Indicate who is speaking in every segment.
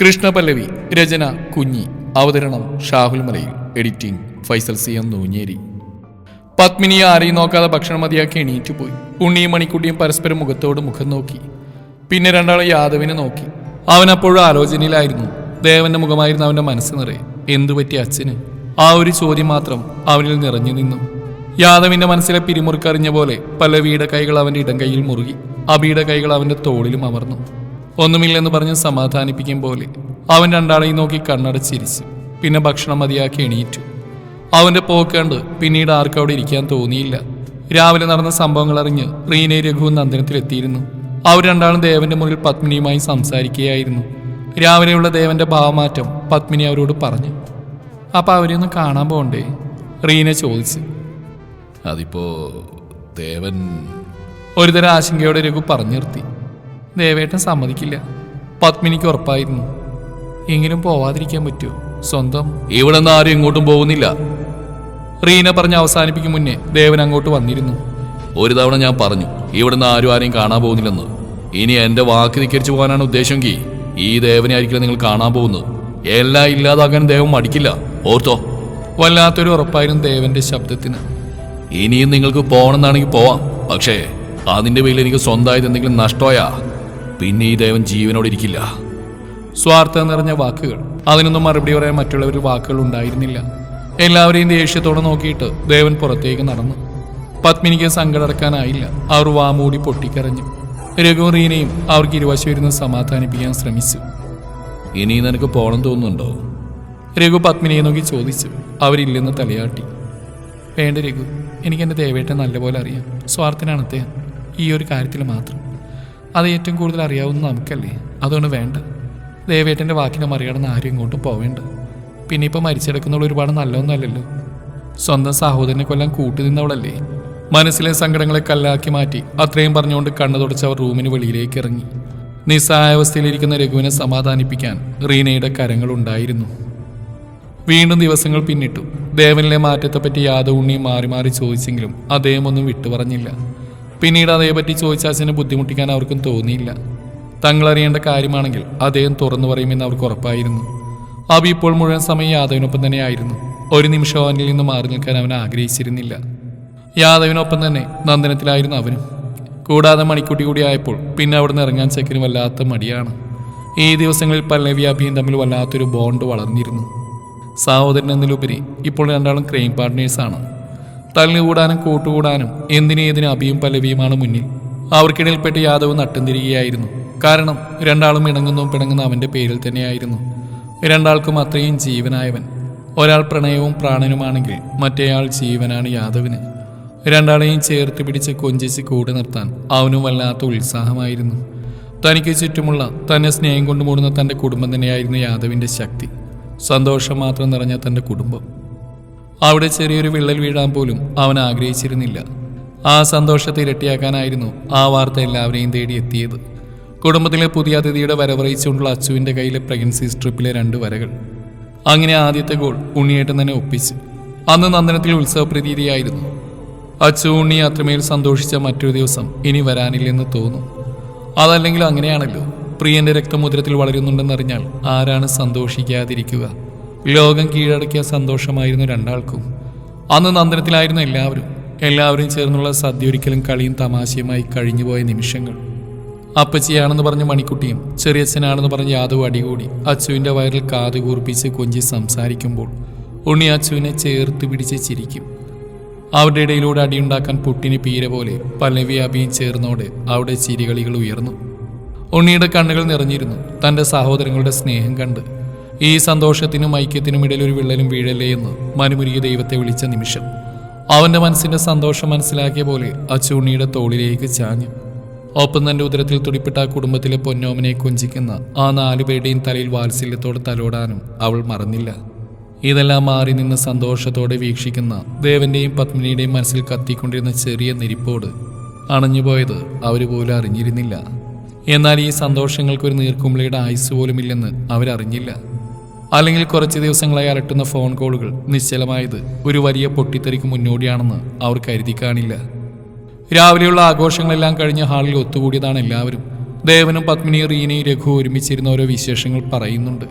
Speaker 1: കൃഷ്ണപല്ലവി രചന കുഞ്ഞി. അവതരണം Shahul Malayil. Editing Faisal C M Noonjeri. പത്മിനിയെ ആരെയും നോക്കാതെ ഭക്ഷണം മതിയാക്കി എണീറ്റു പോയി. ഉണ്ണിയും മണിക്കുട്ടിയും പരസ്പരം മുഖത്തോട് മുഖം നോക്കി. പിന്നെ രണ്ടാളെ യാദവിനെ നോക്കി. അവൻ അപ്പോഴും ആലോചനയിലായിരുന്നു. ദേവന്റെ മുഖമായിരുന്നു അവന്റെ മനസ്സ് നിറയെ. എന്തു പറ്റി അച്ഛന്? ആ ഒരു ചോദ്യം മാത്രം അവനിൽ നിറഞ്ഞു നിന്നു. യാദവിന്റെ മനസ്സിലെ പിരിമുറുക്കറിഞ്ഞ പോലെ പല്ലവിയുടെ കൈകൾ അവന്റെ ഇടം കൈയിൽ മുറുകി. അബിയുടെ കൈകൾ അവന്റെ തോളിലും അമർന്നു. ഒന്നുമില്ലെന്ന് പറഞ്ഞ് സമാധാനിപ്പിക്കും പോലെ അവൻ രണ്ടാളെയും നോക്കി കണ്ണടച്ചിരിച്ചു. പിന്നെ ഭക്ഷണം മതിയാക്കി എണീറ്റു. അവന്റെ പോക്ക് കണ്ട് പിന്നീട് ആർക്കും അവിടെ ഇരിക്കാൻ തോന്നിയില്ല. രാവിലെ നടന്ന സംഭവങ്ങൾ അറിഞ്ഞ് റീനെ രഘുവും നന്ദനത്തിലെത്തിയിരുന്നു. അവർ രണ്ടാളും ദേവന്റെ മുന്നിൽ പത്മിനിയുമായി സംസാരിക്കുകയായിരുന്നു. രാവിലെയുള്ള ദേവന്റെ ഭാവമാറ്റം പത്മിനി അവരോട് പറഞ്ഞു. അപ്പൊ അവരെയൊന്ന് കാണാൻ പോകണ്ടേ റീനെ ചോദിച്ചു.
Speaker 2: അതിപ്പോ ദേവൻ
Speaker 1: ഒരുതരം ആശങ്കയോടെ രഘു പറഞ്ഞു നിർത്തി. ദേവേട്ടൻ സമ്മതിക്കില്ല. പത്മിനിക്ക് ഉറപ്പായിരുന്നു. എങ്കിലും പോവാതിരിക്കാൻ പറ്റൂ. സ്വന്തം.
Speaker 2: ഇവിടെ നിന്ന് ആരും ഇങ്ങോട്ടും പോകുന്നില്ല.
Speaker 1: റീന പറഞ്ഞ് അവസാനിപ്പിക്കും മുന്നേ ദേവൻ അങ്ങോട്ട് വന്നിരുന്നു.
Speaker 2: ഒരു തവണ ഞാൻ പറഞ്ഞു ഇവിടുന്ന് ആരും ആരെയും കാണാൻ പോകുന്നില്ലെന്ന്. ഇനി എന്റെ വാക്ക് ധിക്കരിച്ചു പോകാനാണ് ഉദ്ദേശമെങ്കിൽ ഈ ദേവനെ ആയിരിക്കില്ല നിങ്ങൾ കാണാൻ പോകുന്നത്. എല്ലാം ഇല്ലാതാക്കാൻ ദേവൻ മടിക്കില്ല. ഓർത്തോ.
Speaker 1: വല്ലാത്തൊരു ഉറപ്പായിരുന്നു ദേവന്റെ ശബ്ദത്തിന്.
Speaker 2: ഇനിയും നിങ്ങൾക്ക് പോകണമെന്നാണെങ്കിൽ പോവാം. പക്ഷേ അതിന്റെ പേരിൽ എനിക്ക് സ്വന്തമായത് എന്തെങ്കിലും നഷ്ടമായാ? പിന്നെ ഈ ദേവൻ ജീവനോടിരിക്കില്ല
Speaker 1: സ്വാർത്ഥം നിറഞ്ഞ വാക്കുകൾ. അതിനൊന്നും മറുപടി പറയാൻ മറ്റുള്ളവർ വാക്കുകൾ ഉണ്ടായിരുന്നില്ല. എല്ലാവരെയും ദേഷ്യത്തോടെ നോക്കിയിട്ട് ദേവൻ പുറത്തേക്ക് നടന്നു. പത്മിനിക്ക് സങ്കടടക്കാനായില്ല അവർ വാമൂടി പൊട്ടിക്കരഞ്ഞു. രഘു റീനയും അവർക്ക് ഇരുവശം ഇരുന്ന് സമാധാനിപ്പിക്കാൻ ശ്രമിച്ചു.
Speaker 2: ഇനി നിനക്ക് പോകണം തോന്നുന്നുണ്ടോ?
Speaker 1: രഘു പത്മിനിയെ നോക്കി ചോദിച്ചു. അവരില്ലെന്ന് തലയാട്ടി. വേണ്ട രഘു എനിക്ക് എന്റെ ദേവേട്ടൻ നല്ലപോലെ അറിയാം. സ്വാർത്ഥനാണ് അദ്ദേഹം. ഈ ഒരു കാര്യത്തിൽ മാത്രം. അത് ഏറ്റവും കൂടുതൽ അറിയാവുന്ന നമുക്കല്ലേ? അതുകൊണ്ട് വേണ്ട. ദേവേട്ടന്റെ വാക്കിനെ മറികടന്ന് ആരും ഇങ്ങോട്ടും പോവേണ്ട. പിന്നെ ഇപ്പം മരിച്ചെടുക്കുന്ന ഒരുപാട് നല്ലതൊന്നുമല്ലല്ലോ. സ്വന്തം സഹോദരനെ കൊല്ലാൻ കൂട്ടി നിന്നവളല്ലേ? മനസ്സിലെ സങ്കടങ്ങളെ കല്ലാക്കി മാറ്റി അത്രയും പറഞ്ഞുകൊണ്ട് കണ്ണു തുടച്ച് അവർ റൂമിന് വെളിയിലേക്ക് ഇറങ്ങി. നിസ്സഹായാവസ്ഥയിലിരിക്കുന്ന രഘുവിനെ സമാധാനിപ്പിക്കാൻ റീനയുടെ കരങ്ങൾ ഉണ്ടായിരുന്നു. വീണ്ടും ദിവസങ്ങൾ പിന്നിട്ടു. ദേവനിലെ മാറ്റത്തെപ്പറ്റി യാദവ് ഉണ്ണിയും മാറി മാറി ചോദിച്ചെങ്കിലും അദ്ദേഹം ഒന്നും വിട്ടു പറഞ്ഞില്ല പിന്നീട് അതേപറ്റി ചോദിച്ചാസിനെ ബുദ്ധിമുട്ടിക്കാൻ അവർക്കും തോന്നിയില്ല. തങ്ങളറിയേണ്ട കാര്യമാണെങ്കിൽ അദ്ദേഹം തുറന്നു പറയുമെന്ന് അവർക്ക് ഉറപ്പായിരുന്നു. അബി ഇപ്പോൾ മുഴുവൻ സമയം യാദവിനൊപ്പം തന്നെയായിരുന്നു ഒരു നിമിഷം അവനിൽ നിന്ന് മാറി നിൽക്കാൻ അവൻ ആഗ്രഹിച്ചിരുന്നില്ല. യാദവിനൊപ്പം തന്നെ നന്ദനത്തിലായിരുന്നു അവനും. കൂടാതെ മണിക്കുട്ടി കൂടി ആയപ്പോൾ പിന്നെ അവിടെ നിന്ന് ഇറങ്ങാൻ ചെക്കിന് വല്ലാത്ത മടിയാണ്. ഈ ദിവസങ്ങളിൽ പല്ലവി അബിയും തമ്മിൽ വല്ലാത്തൊരു ബോണ്ട് വളർന്നിരുന്നു. സഹോദരൻ എന്നതിലുപരി ഇപ്പോൾ രണ്ടാളും ക്രൈം പാർട്ട്നേഴ്സാണ് തല്ലുകൂടാനും കൂട്ടുകൂടാനും എന്തിനേതിന് അഭിയും പല്ലവിയുമാണ് മുന്നിൽ. അവർക്കിടയിൽപ്പെട്ട് യാദവ് നട്ടം കാരണം രണ്ടാളും ഇണങ്ങുന്നതും പിണങ്ങുന്ന അവന്റെ പേരിൽ തന്നെയായിരുന്നു. രണ്ടാൾക്കും അത്രയും ജീവനായവൻ. ഒരാൾ പ്രണയവും പ്രാണനുമാണെങ്കിൽ മറ്റേയാൾ ജീവനാണ് യാദവിന്. രണ്ടാളെയും ചേർത്ത് പിടിച്ച് കൊഞ്ചിച്ച് കൂടെ നിർത്താൻ അവനും വല്ലാത്ത ഉത്സാഹമായിരുന്നു. തനിക്ക് ചുറ്റുമുള്ള തന്നെ സ്നേഹം കൊണ്ട് മൂടുന്ന തന്റെ കുടുംബം തന്നെയായിരുന്നു യാദവിന്റെ ശക്തി. സന്തോഷം മാത്രം നിറഞ്ഞ തന്റെ കുടുംബം. അവിടെ ചെറിയൊരു വിള്ളൽ വീഴാൻ പോലും അവൻ ആഗ്രഹിച്ചിരുന്നില്ല. ആ സന്തോഷത്തെ ഇരട്ടിയാക്കാനായിരുന്നു ആ വാർത്ത എല്ലാവരെയും തേടി എത്തിയത് കുടുംബത്തിലെ പുതിയ അതിഥിയുടെ വരവറിയിച്ചുകൊണ്ടുള്ള അച്ചുവിന്റെ കയ്യിലെ പ്രഗ്നൻസി സ്ട്രിപ്പിലെ രണ്ട് വരകൾ. അങ്ങനെ ആദ്യത്തെ ഗോൾ ഉണ്ണിയേട്ടൻ തന്നെ ഒപ്പിച്ചു. അന്ന് നന്ദനത്തിൽ ഉത്സവപ്രതീതിയായിരുന്നു. അച്ചു ഉണ്ണി അത്രമേൽ സന്തോഷിച്ച മറ്റൊരു ദിവസം ഇനി വരാനില്ലെന്ന് തോന്നും. അതല്ലെങ്കിൽ അങ്ങനെയാണല്ലോ. പ്രിയന്റെ രക്തമുദ്രത്തിൽ വളരുന്നുണ്ടെന്നറിഞ്ഞാൽ ആരാണ് സന്തോഷിക്കാതിരിക്കുക? ലോകം കീഴടക്കിയ സന്തോഷമായിരുന്നു രണ്ടാൾക്കും. അന്ന് നന്ദനത്തിലായിരുന്നു എല്ലാവരും. എല്ലാവരും ചേർന്നുള്ള സദ്യ ഒരിക്കലും കളിയും തമാശയുമായി കഴിഞ്ഞുപോയ നിമിഷങ്ങൾ. അപ്പച്ചിയാണെന്ന് പറഞ്ഞ മണിക്കുട്ടിയും ചെറിയച്ഛനാണെന്ന് പറഞ്ഞ് യാദവ് അടികൂടി അച്ചുവിന്റെ വയറിൽ കാത് കൂർപ്പിച്ച് കൊഞ്ചി സംസാരിക്കുമ്പോൾ ഉണ്ണി അച്ചുവിനെ ചേർത്ത് പിടിച്ച് ചിരിക്കും. അവരുടെ ഇടയിലൂടെ അടിയുണ്ടാക്കാൻ പുട്ടിന് പീര പോലെ പല്ലവി അഭിയും ചേർന്നോടെ അവിടെ ചിരികളികൾ ഉയർന്നു. ഉണ്ണിയുടെ കണ്ണുകൾ നിറഞ്ഞിരുന്നു. തന്റെ സഹോദരങ്ങളുടെ സ്നേഹം കണ്ട് ഈ സന്തോഷത്തിനും ഐക്യത്തിനും ഇടയിൽ ഒരു വിള്ളലും വീഴല്ലേ എന്ന് മനുമുരുകി ദൈവത്തെ വിളിച്ച നിമിഷം. അവന്റെ മനസ്സിന്റെ സന്തോഷം മനസ്സിലാക്കിയ പോലെ ആ തോളിലേക്ക് ചാഞ്ഞു. ഒപ്പം തന്റെ ഉദരത്തിൽ തുടിപ്പെട്ട ആ കുടുംബത്തിലെ പൊന്നോമനെ കൊഞ്ചിക്കുന്ന ആ നാലുപേരുടെയും തലയിൽ വാത്സല്യത്തോടെ തലോടാനും അവൾ മറന്നില്ല. ഇതെല്ലാം മാറി നിന്ന് സന്തോഷത്തോടെ വീക്ഷിക്കുന്ന ദേവന്റെയും പത്മിനിയുടെയും മനസ്സിൽ കത്തിക്കൊണ്ടിരുന്ന ചെറിയ നെരിപ്പോട് അണഞ്ഞുപോയത് അവർ പോലും അറിഞ്ഞിരുന്നില്ല. എന്നാൽ ഈ സന്തോഷങ്ങൾക്കൊരു നീർക്കുമ്പിളിയുടെ ആയുസ് പോലുമില്ലെന്ന് അവരറിഞ്ഞില്ല. അല്ലെങ്കിൽ കുറച്ച് ദിവസങ്ങളായി അലട്ടുന്ന ഫോൺ കോളുകൾ നിശ്ചലമായത് ഒരു വലിയ പൊട്ടിത്തെറിക്ക് മുന്നോടിയാണെന്ന് അവർ കരുതി കാണില്ല. രാവിലെയുള്ള ആഘോഷങ്ങളെല്ലാം കഴിഞ്ഞ് ഹാളിൽ ഒത്തുകൂടിയതാണ് എല്ലാവരും. ദേവനും പത്മിനി റീനയും രഘു ഒരുമിച്ചിരുന്ന ഓരോ വിശേഷങ്ങൾ പറയുന്നുണ്ട്.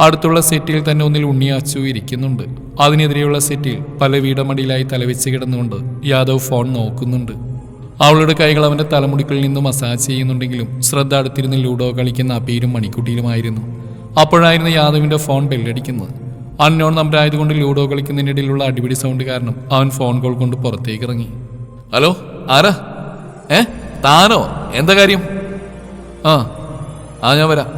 Speaker 1: അടുത്തുള്ള സെറ്റിൽ തന്നെ ഒന്നിൽ ഉണ്ണിയാച്ചു ഇരിക്കുന്നുണ്ട്. അതിനെതിരെയുള്ള സെറ്റിൽ പല വീടമടിയിലായി തലവെച്ച് കിടന്നുകൊണ്ട് യാദവ് ഫോൺ നോക്കുന്നുണ്ട്. അവളുടെ കൈകൾ അവന്റെ തലമുടികളിൽ നിന്ന് മസാജ് ചെയ്യുന്നുണ്ടെങ്കിലും ശ്രദ്ധ അടുത്തിരുന്ന് ലൂഡോ കളിക്കുന്ന അബീരും മണിക്കുട്ടിയിലുമായിരുന്നു. അപ്പോഴായിരുന്നു യാദവിന്റെ ഫോൺ ബെല്ലടിക്കുന്നത് അൺനോൺ നമ്പർ ആയതുകൊണ്ട് ലൂഡോ കളിക്കുന്നതിനിടയിലുള്ള അടിപിടി സൗണ്ട് കാരണം അവൻ ഫോൺ കോൾ കൊണ്ട് പുറത്തേക്ക് ഇറങ്ങി
Speaker 2: ഹലോ ആരാ? ഏ താനോ? എന്താ കാര്യം?
Speaker 1: ആ ആ ഞാൻ വരാം.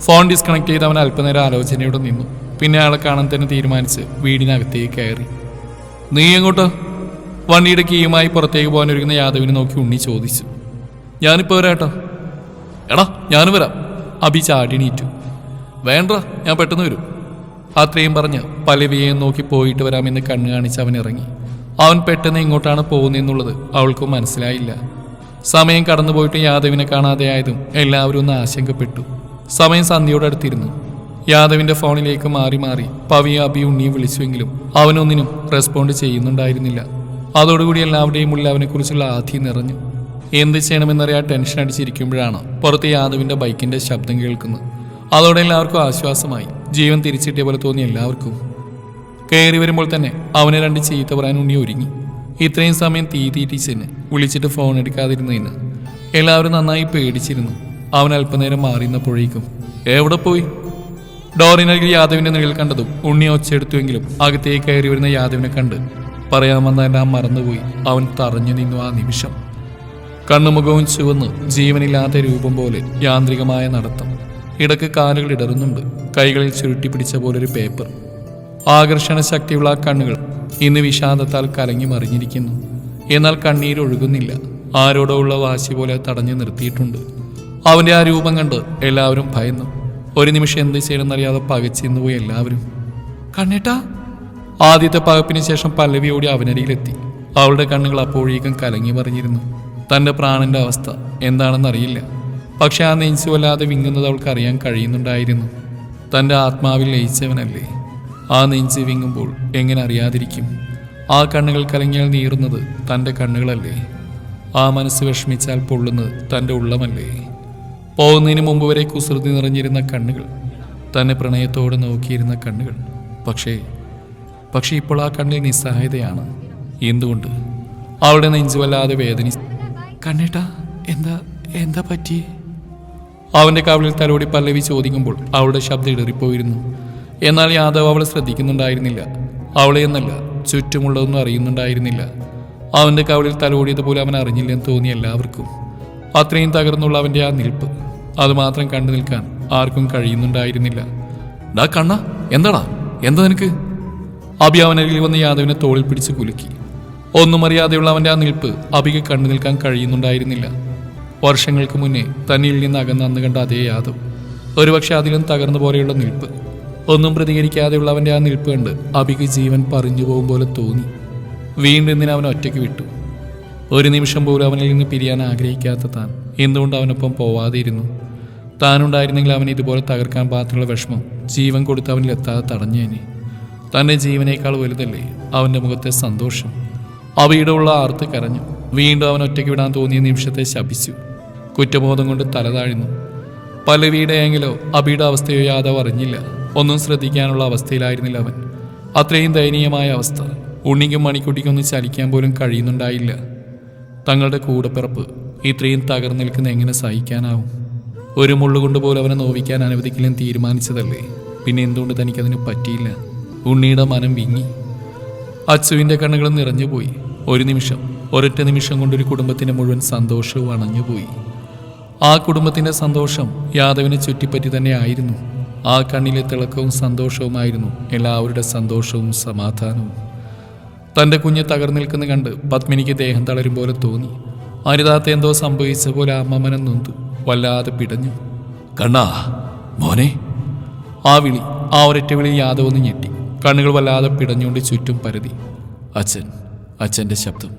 Speaker 1: ഫോൺ ഡിസ്കണക്ട് ചെയ്ത് അവൻ അല്പനേരം ആലോചനയോടെ നിന്നു. പിന്നെ അയാളെ കാണാൻ തന്നെ തീരുമാനിച്ച് വീടിനകത്തേക്ക് കയറി. നീ എങ്ങോട്ട്? വണ്ടിയുടെ കീയുമായി പുറത്തേക്ക് പോകാൻ ഒരുങ്ങുന്ന യാദവിനെ നോക്കി ഉണ്ണി ചോദിച്ചു. ഞാനിപ്പോൾ വരാട്ടോ
Speaker 2: എടാ ഞാനും വരാം.
Speaker 1: അഭി ചാടിണീറ്റു
Speaker 2: വേണ്ട ഞാൻ പെട്ടെന്ന് വരും.
Speaker 1: അത്രയും പറഞ്ഞ് പലവിയെ നോക്കി പോയിട്ട് വരാമെന്ന് കണ്ണു കാണിച്ച് അവൻ ഇറങ്ങി. അവൻ പെട്ടെന്ന് ഇങ്ങോട്ടാണ് പോകുന്നതെന്നുള്ളത് അവൾക്ക് മനസ്സിലായില്ല. സമയം കടന്നുപോയിട്ട് യാദവിനെ കാണാതെ ആയതും എല്ലാവരും ഒന്ന് ആശങ്കപ്പെട്ടു. സമയം സന്ധ്യയോടടുത്തിരുന്നു യാദവിന്റെ ഫോണിലേക്ക് മാറി മാറി പവിയും അബി ഉണ്ണിയും വിളിച്ചുവെങ്കിലും അവനൊന്നിനും റെസ്പോണ്ട് ചെയ്യുന്നുണ്ടായിരുന്നില്ല. അതോടുകൂടി എല്ലാവരുടെയും ഉള്ളിൽ അവനെക്കുറിച്ചുള്ള ആധി നിറഞ്ഞു. എന്ത് ചെയ്യണമെന്നറിയാൻ ടെൻഷൻ അടിച്ചിരിക്കുമ്പോഴാണ് പുറത്ത് യാദവിന്റെ ബൈക്കിന്റെ ശബ്ദം കേൾക്കുന്നത്. അതോടെ എല്ലാവർക്കും ആശ്വാസമായി. ജീവൻ തിരിച്ചിട്ടിയ പോലെ തോന്നി എല്ലാവർക്കും. കയറി വരുമ്പോൾ തന്നെ അവനെ രണ്ട് ചീത്ത പറയാൻ ഉണ്ണി ഒരുങ്ങി. ഇത്രയും സമയം തീ തീറ്റിച്ചെന്ന് വിളിച്ചിട്ട് ഫോൺ എടുക്കാതിരുന്നതിന് എല്ലാവരും നന്നായി പേടിച്ചിരുന്നു. അവൻ അല്പനേരം മാറിയുന്നപ്പോഴേക്കും എവിടെ പോയി? ഡോറിനരികിൽ യാദവിന്റെ നിഴൽ കണ്ടതും ഉണ്ണി ഒച്ചെടുത്തുവെങ്കിലും അകത്തേക്ക് കയറി വരുന്ന യാദവിനെ കണ്ട് പറയാമെന്നെല്ലാം മറന്നുപോയി. അവൻ തറഞ്ഞു നിന്നു ആ നിമിഷം. കണ്ണുമുഖവും ചുവന്ന് ജീവനില്ലാത്ത രൂപം പോലെ യാന്ത്രികമായ നടത്തം. ഇടയ്ക്ക് കാലുകൾ ഇടറുന്നുണ്ട്. കൈകളിൽ ചുരുട്ടി പിടിച്ച പോലൊരു പേപ്പർ. ആകർഷണ ശക്തിയുള്ള ആ കണ്ണുകൾ ഇന്ന് വിഷാദത്താൽ കലങ്ങി മറിഞ്ഞിരിക്കുന്നു. എന്നാൽ കണ്ണീരൊഴുകുന്നില്ല ആരോടോ ഉള്ള വാശി പോലെ തടഞ്ഞു നിർത്തിയിട്ടുണ്ട്. അവന്റെ ആ രൂപം കണ്ട് എല്ലാവരും ഭയന്നു. ഒരു നിമിഷം എന്ത് ചെയ്യണമെന്നറിയാതെ പകച്ചെന്ന് പോയി എല്ലാവരും. കണ്ണേട്ടാ! ആദ്യത്തെ പകപ്പിന് ശേഷം പല്ലവി ഓടി അവനരികിലെത്തി. അവളുടെ കണ്ണുകൾ അപ്പോഴേക്കും കലങ്ങി മറിഞ്ഞിരുന്നു. തന്റെ പ്രാണന്റെ അവസ്ഥ എന്താണെന്നറിയില്ല. പക്ഷെ ആ നെയ്ച്ചു വല്ലാതെ വിങ്ങുന്നത് അവൾക്ക് അറിയാൻ കഴിയുന്നുണ്ടായിരുന്നു. തന്റെ ആത്മാവിൽ ലയിച്ചവനല്ലേ. ആ നെഞ്ച് വിങ്ങുമ്പോൾ എങ്ങനെ അറിയാതിരിക്കും. ആ കണ്ണുകൾ കലങ്ങിയാൽ നീറുന്നത് തന്റെ കണ്ണുകളല്ലേ. ആ മനസ്സ് വിഷമിച്ചാൽ പൊള്ളുന്നത് തന്റെ ഉള്ളമല്ലേ. പോകുന്നതിന് മുമ്പ് വരെ കുസൃതി നിറഞ്ഞിരുന്ന കണ്ണുകൾ തന്നെ പ്രണയത്തോടെ നോക്കിയിരുന്ന കണ്ണുകൾ. പക്ഷേ പക്ഷേ ഇപ്പോൾ ആ കണ്ണിൽ നിസ്സഹായതയാണ്. എന്തുകൊണ്ട്? അവളുടെ നെഞ്ചു വല്ലാതെ വേദനി കണ്ണേട്ടാ എന്താ എന്താ പറ്റി അവന്റെ കവിളിൽ തലോടി പല്ലവി ചോദിക്കുമ്പോൾ അവളുടെ ശബ്ദം ഇടറിപ്പോയിരുന്നു. എന്നാൽ യാദവ് അവളെ ശ്രദ്ധിക്കുന്നുണ്ടായിരുന്നില്ല. അവളെ എന്നല്ല ചുറ്റുമുള്ളതൊന്നും അറിയുന്നുണ്ടായിരുന്നില്ല. അവന്റെ കവളിൽ തലോടിയതുപോലെ അവൻ അറിഞ്ഞില്ലെന്ന് തോന്നി എല്ലാവർക്കും. അത്രയും തകർന്നുള്ള അവന്റെ ആ നിൽപ്പ് അതുമാത്രം കണ്ടു നിൽക്കാൻ ആർക്കും കഴിയുന്നുണ്ടായിരുന്നില്ല. ഡാ കണ്ണ എന്താടാ? എന്താ നിനക്ക്? അബി അവനരികിൽ വന്ന് യാദവിനെ തോളിൽ പിടിച്ച് കുലുക്കി. ഒന്നും അറിയാതെയുള്ള അവന്റെ ആ നിൽപ്പ് അബിക്ക് കണ്ടു നിൽക്കാൻ കഴിയുന്നുണ്ടായിരുന്നില്ല. വർഷങ്ങൾക്ക് മുന്നേ തന്നിൽ നിന്ന് അകന്ന് അന്ന് കണ്ട അതേ യാദവ്. ഒരുപക്ഷെ അതിലും തകർന്നു പോലെയുള്ള നിൽപ്പ്. ഒന്നും പ്രതികരിക്കാതെയുള്ള അവന്റെ ആ നിൽപ്പ് കണ്ട് അബിക്ക് ജീവൻ പറഞ്ഞു പോകും പോലെ തോന്നി. വീണ്ടും ഇന്നിനെ അവൻ ഒറ്റയ്ക്ക് വിട്ടു? ഒരു നിമിഷം പോലും അവനിൽ നിന്ന് പിരിയാൻ ആഗ്രഹിക്കാത്ത താൻ എന്തുകൊണ്ട് അവനൊപ്പം പോവാതെ ഇരുന്നു താനുണ്ടായിരുന്നെങ്കിൽ അവൻ ഇതുപോലെ തകർക്കാൻ പാത്രമുള്ള വിഷമം ജീവൻ കൊടുത്ത് അവനിൽ എത്താതെ തടഞ്ഞേനെ. തന്റെ ജീവനേക്കാൾ വലുതല്ലേ അവന്റെ മുഖത്തെ സന്തോഷം. അവയുടെ ഉള്ള ആർത്ത് കരഞ്ഞു. വീണ്ടും അവൻ ഒറ്റയ്ക്ക് വിടാൻ തോന്നിയ നിമിഷത്തെ ശപിച്ചു. കുറ്റബോധം കൊണ്ട് തലതാഴ്ന്നു താഴ്ന്നു. പലവിയുടെയെങ്കിലോ അബിയുടെ അവസ്ഥയോ യാദവ് അറിഞ്ഞില്ല. ഒന്നും ശ്രദ്ധിക്കാനുള്ള അവസ്ഥയിലായിരുന്നില്ല അവൻ. അത്രയും ദയനീയമായ അവസ്ഥ. ഉണ്ണിക്കും മണിക്കുട്ടിക്കും ഒന്ന് ചലിക്കാൻ പോലും കഴിയുന്നുണ്ടായില്ല. തങ്ങളുടെ കൂടപ്പിറപ്പ് ഇത്രയും തകർന്നു നിൽക്കുന്ന എങ്ങനെ സഹിക്കാനാവും? ഒരു മുള്ളുകൊണ്ട് പോലും അവനെ നോവിക്കാൻ അനുവദിക്കില്ലെന്ന് തീരുമാനിച്ചതല്ലേ? പിന്നെ എന്തുകൊണ്ട് തനിക്കതിന് പറ്റിയില്ല? ഉണ്ണിയുടെ മനം വിങ്ങി. അച്ചുവിന്റെ കണ്ണുകൾ നിറഞ്ഞുപോയി. ഒരു നിമിഷം ഒരൊറ്റ നിമിഷം കൊണ്ട് ഒരു കുടുംബത്തിന്റെ മുഴുവൻ സന്തോഷവും അണഞ്ഞുപോയി. ആ കുടുംബത്തിന്റെ സന്തോഷം യാദവിനെ ചുറ്റിപ്പറ്റി തന്നെ ആയിരുന്നു. ആ കണ്ണിലെ തിളക്കവും സന്തോഷവുമായിരുന്നു എല്ലാവരുടെ സന്തോഷവും സമാധാനവും. തന്റെ കുഞ്ഞ് തകർന്നു നിൽക്കുന്ന കണ്ട് പത്മിനിക്ക് ദേഹം തളരും പോലെ തോന്നി. അനിതാത്ത എന്തോ സംഭവിച്ച പോലെ അമ്മമനം നൊന്തു വല്ലാതെ പിടഞ്ഞു.
Speaker 2: കണ്ണാ മോനെ.
Speaker 1: ആ വിളി ആ ഒരൊറ്റ വിളി യാദവ് ഒന്ന് ഞെട്ടി. കണ്ണുകൾ വല്ലാതെ പിടഞ്ഞുകൊണ്ട് ചുറ്റും പരതി. അച്ഛൻ അച്ഛന്റെ ശബ്ദം.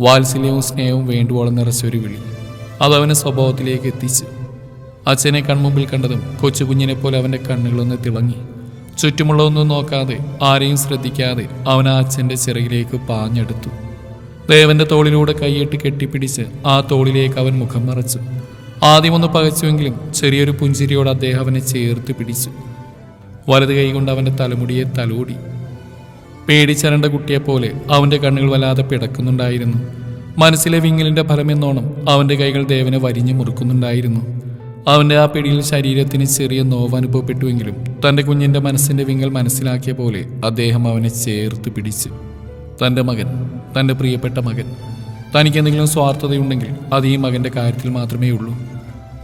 Speaker 1: വാത്സല്യവും സ്നേഹവും വേണ്ടുവോളം നിറച്ച ഒരു വിളി. അതവനെ സ്വഭാവത്തിലേക്ക് എത്തിച്ചു. അച്ഛനെ കൺമുമ്പിൽ കണ്ടതും കൊച്ചു കുഞ്ഞിനെ പോലെ അവന്റെ കണ്ണുകളൊന്ന് തിളങ്ങി. ചുറ്റുമുള്ളതൊന്നും നോക്കാതെ ആരെയും ശ്രദ്ധിക്കാതെ അവൻ ആ അച്ഛന്റെ ചിറകിലേക്ക് പാഞ്ഞെടുത്തു. ദേവന്റെ തോളിലൂടെ കൈയിട്ട് കെട്ടിപ്പിടിച്ച് ആ തോളിലേക്ക് അവൻ മുഖം മറച്ചു. ആദ്യമൊന്ന് പകച്ചുവെങ്കിലും ചെറിയൊരു പുഞ്ചിരിയോട് അദ്ദേഹം അവനെ ചേർത്ത് പിടിച്ചു. വലത് കൈകൊണ്ട് അവന്റെ തലമുടിയെ തലോടി. പേടിച്ചരണ്ട കുട്ടിയെപ്പോലെ അവന്റെ കണ്ണുകൾ വല്ലാതെ പിടക്കുന്നുണ്ടായിരുന്നു. മനസ്സിലെ വിങ്ങലിന്റെ ഫലമെന്നോണം അവന്റെ കൈകൾ ദേവനെ വരിഞ്ഞു മുറുക്കുന്നുണ്ടായിരുന്നു. അവന്റെ ആ പിടിയിൽ ശരീരത്തിന് ചെറിയ നോവ് അനുഭവപ്പെട്ടുവെങ്കിലും തന്റെ കുഞ്ഞിന്റെ മനസ്സിന്റെ വിങ്ങൽ മനസ്സിലാക്കിയ പോലെ അദ്ദേഹം അവനെ ചേർത്ത് പിടിച്ചു. തന്റെ മകൻ തന്റെ പ്രിയപ്പെട്ട മകൻ തനിക്ക് എന്തെങ്കിലും സ്വാർത്ഥതയുണ്ടെങ്കിൽ അത് ഈ മകന്റെ കാര്യത്തിൽ മാത്രമേ ഉള്ളൂ.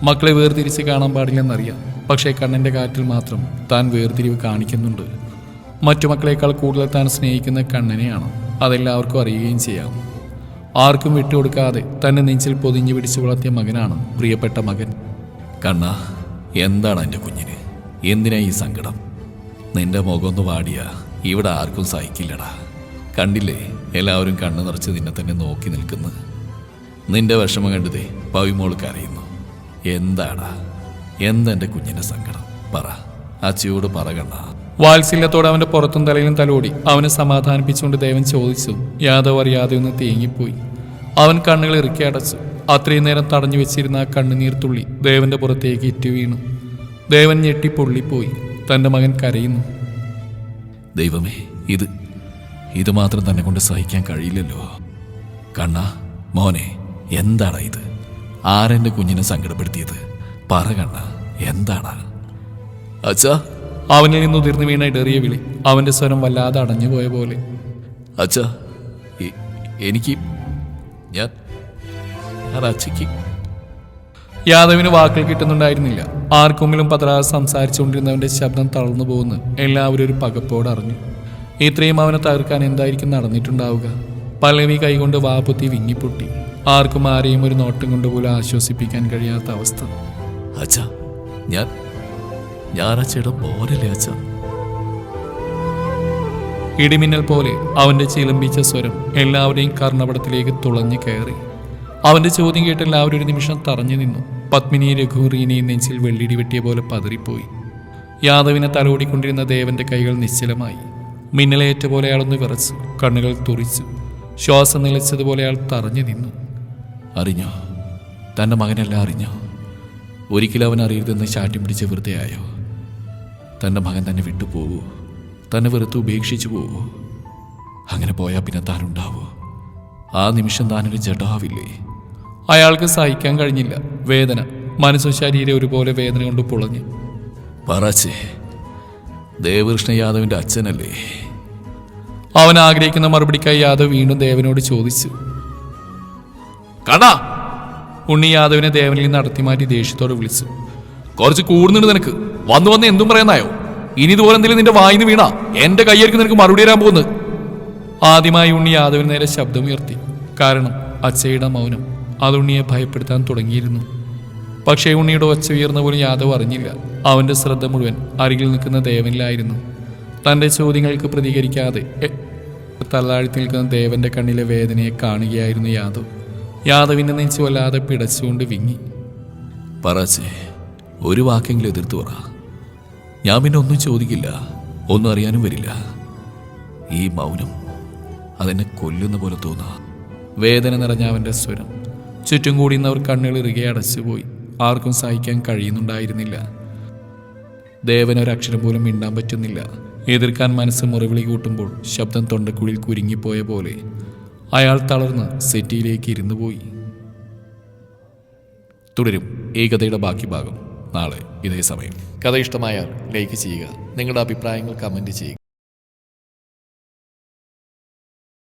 Speaker 1: മക്കളെ വേർതിരിച്ച് കാണാൻ പാടില്ലെന്നറിയാം പക്ഷേ കണ്ണന്റെ കാര്യത്തിൽ മാത്രം താൻ വേർതിരിവ് കാണിക്കുന്നുണ്ട്. മറ്റു മക്കളെക്കാൾ കൂടുതൽ താൻ സ്നേഹിക്കുന്ന കണ്ണനെയാണ് അതെല്ലാവർക്കും അറിയുകയും ചെയ്യാം. ആർക്കും വിട്ടുകൊടുക്കാതെ തന്നെ നെഞ്ചിൽ പൊതിഞ്ഞു പിടിച്ചു വളർത്തിയ മകനാണ് പ്രിയപ്പെട്ട മകൻ.
Speaker 2: കണ്ണ എന്താണ് എന്റെ കുഞ്ഞിന്? എന്തിനാ ഈ സങ്കടം? നിന്റെ മുഖമൊന്ന് വാടിയ ഇവിടെ ആർക്കും സഹിക്കില്ലടാ. കണ്ടില്ലേ എല്ലാവരും കണ്ണു നിറച്ച് നിന്നെ തന്നെ നോക്കി നിൽക്കുന്നു. നിന്റെ വിഷമം കണ്ടതേ പവിമോൾക്ക് അറിയുന്നു എന്താടാ? എന്താ എന്റെ കുഞ്ഞിന്റെ സങ്കടം? പറ. അച്ചിയോട് പറ കണ്ണ.
Speaker 1: വാത്സല്യത്തോടെ അവന്റെ പുറത്തും തലയിലും തലോടി അവനെ സമാധാനിപ്പിച്ചുകൊണ്ട് ദേവൻ ചോദിച്ചു യാദവ് അറിയാതെ ഒന്ന് തേങ്ങിപ്പോയി. അവൻ കണ്ണുകൾ ഇറുക്കി അടച്ചു. അത്രയും നേരം തടഞ്ഞു വെച്ചിരുന്ന ആ കണ്ണുനീർ തുള്ളി ദേവന്റെ പുറത്തേക്ക് ഇറ്റു വീണു. ദേവൻ ഞെട്ടി പൊള്ളിപ്പോയി. തന്റെ മകൻ കരയുന്നു
Speaker 2: ദൈവമേ ഇത് ഇത് മാത്രം തന്നെ കൊണ്ട് സഹിക്കാൻ കഴിയില്ലല്ലോ. കണ്ണ മോനെ എന്താണ് ഇത്? ആരെന്റെ കുഞ്ഞിനെ സങ്കടപ്പെടുത്തിയത്? പറ കണ്ണ എന്താണ് അച്ഛാ
Speaker 1: അവനിൽ നിന്ന് ഉതിർന്നു വീണ ഇടറിയ വിളി. അവന്റെ സ്വരം വല്ലാതെ അടഞ്ഞു പോയ പോലെ.
Speaker 2: അച്ഛാ എനിക്ക് ഞാൻ ഞാൻ അച്ഛയ്ക്ക്
Speaker 1: യാദവിന് വാക്കുകൾ കിട്ടുന്നുണ്ടായിരുന്നില്ല. ആർക്കുമെങ്കിലും പതറാതെ സംസാരിച്ചുകൊണ്ടിരുന്നവന്റെ ശബ്ദം തളർന്നു പോകുന്നു. എല്ലാവരും ഒരു പകപ്പോട് അറിഞ്ഞു. ഇത്രയും അവനെ തകർക്കാൻ എന്തായിരിക്കും നടന്നിട്ടുണ്ടാവുക? പല്ലവി കൈകൊണ്ട് വാപുത്തി വിങ്ങിപ്പൊട്ടി. ആർക്കും ആരെയും ഒരു നോട്ടം കൊണ്ടുപോലും ആശ്വസിപ്പിക്കാൻ കഴിയാത്ത അവസ്ഥ.
Speaker 2: അച്ഛാ ഞാൻ ഞാൻ അച്ഛയുടെ അച്ഛ?
Speaker 1: ഇടിമിന്നൽ പോലെ അവന്റെ ചിലമ്പിച്ച സ്വരം എല്ലാവരെയും കർണപടത്തിലേക്ക് തുളഞ്ഞു കയറി. അവന്റെ ചോദ്യം കേട്ട് എല്ലാവരും ഒരു നിമിഷം തറഞ്ഞു നിന്നു. പത്മിനി രഘുറീനെയും നെഞ്ചിൽ വെള്ളിടി വെട്ടിയ പോലെ പതറിപ്പോയി. യാദവിനെ തലോടിക്കൊണ്ടിരുന്ന ദേവന്റെ കൈകൾ നിശ്ചലമായി. മിന്നലേറ്റ പോലെ അയാളൊന്ന് വിറച്ചു കണ്ണുകൾ തുറിച്ചു. ശ്വാസം നിലച്ചതുപോലെ അയാൾ തറഞ്ഞു നിന്നു.
Speaker 2: അറിഞ്ഞോ? തന്റെ മകനെല്ലാം അറിഞ്ഞ? ഒരിക്കലും അവൻ അറിയരുതെന്ന് ചാട്ടി പിടിച്ച് വെറുതെ ആയോ തന്റെ മകൻ തന്നെ വിട്ടുപോവോ തന്നെ വെറുത്ത് ഉപേക്ഷിച്ചു പോവോ. അങ്ങനെ പോയാൽ പിന്നെ താനുണ്ടാവോ. ആ നിമിഷം താനൊരു ജഡാവില്ലേ?
Speaker 1: അയാൾക്ക് സഹിക്കാൻ കഴിഞ്ഞില്ല. വേദന. മനസ്സും ശരീരം ഒരുപോലെ വേദന കൊണ്ട് പുളഞ്ഞു.
Speaker 2: പറച്ചേ ദേവകൃഷ്ണ യാദവിന്റെ അച്ഛനല്ലേ?
Speaker 1: അവൻ ആഗ്രഹിക്കുന്ന മറുപടിക്കായി യാദവ് വീണ്ടും ദേവനോട് ചോദിച്ചു.
Speaker 2: കടാ!
Speaker 1: ഉണ്ണി യാദവിനെ ദേവനിൽ നിന്ന് നടത്തി മാറ്റി ദേഷ്യത്തോടെ വിളിച്ചു.
Speaker 2: കുറച്ച് കൂടുന്നുണ്ട് നിനക്ക്. വന്നു വന്ന് എന്തും പറയുന്നായോ ഇനി ഇതുപോലെ എന്തെങ്കിലും നിന്റെ വായിന്ന് വീണാ എന്റെ കയ്യായിരിക്കും നിനക്ക് മറുപടി തരാൻ പോകുന്നത്.
Speaker 1: ആദ്യമായി ഉണ്ണി യാദവിന് നേരെ ശബ്ദമുയർത്തി. കാരണം അച്ചയുടെ മൗനം അത് ഉണ്ണിയെ ഭയപ്പെടുത്താൻ തുടങ്ങിയിരുന്നു. പക്ഷേ ഉണ്ണിയുടെ ഒച്ച ഉയർന്ന പോലും യാദവ് അറിഞ്ഞില്ല. അവന്റെ ശ്രദ്ധ മുഴുവൻ അരികിൽ നിൽക്കുന്ന ദേവനിലായിരുന്നു. തന്റെ ചോദ്യങ്ങൾക്ക് പ്രതികരിക്കാതെ തള്ളാഴ്ത്തി നിൽക്കുന്ന ദേവന്റെ കണ്ണിലെ വേദനയെ കാണുകയായിരുന്നു യാദവ്. യാദവിന്റെ നെഞ്ചു വല്ലാതെ പിടച്ചുകൊണ്ട് വിങ്ങി.
Speaker 2: പറച്ചേ ഒരു വാക്കെങ്കിലും എതിർത്തു പറ. ഞാൻ പിന്നെ ഒന്നും ചോദിക്കില്ല. ഒന്നും അറിയാനും വരില്ല. ഈ മൗനം അതെന്നെ കൊല്ലുന്ന പോലെ തോന്നാ.
Speaker 1: വേദന നിറഞ്ഞ അവന്റെ സ്വരം. ചുറ്റും കൂടിയുന്നവർ കണ്ണുകൾ ഇറുകെ അടച്ചുപോയി ആർക്കും സഹിക്കാൻ കഴിയുന്നുണ്ടായിരുന്നില്ല. ദേവൻ ഒരക്ഷരം പോലും മിണ്ടാൻ പറ്റുന്നില്ല. എതിർക്കാൻ മനസ്സ് മുറിവിളി കൂട്ടുമ്പോൾ ശബ്ദം തൊണ്ടക്കുള്ളിൽ കുരുങ്ങിപ്പോയ പോലെ അയാൾ തളർന്ന് സെറ്റിയിലേക്ക് ഇരുന്നു പോയി. തുടരും ഏകതയുടെ ബാക്കി ഭാഗം. നാളെ ഇതേ സമയം. കഥ ഇഷ്ടമായാൽ ലൈക്ക് ചെയ്യുക. നിങ്ങളുടെ അഭിപ്രായങ്ങൾ കമന്റ് ചെയ്യുക.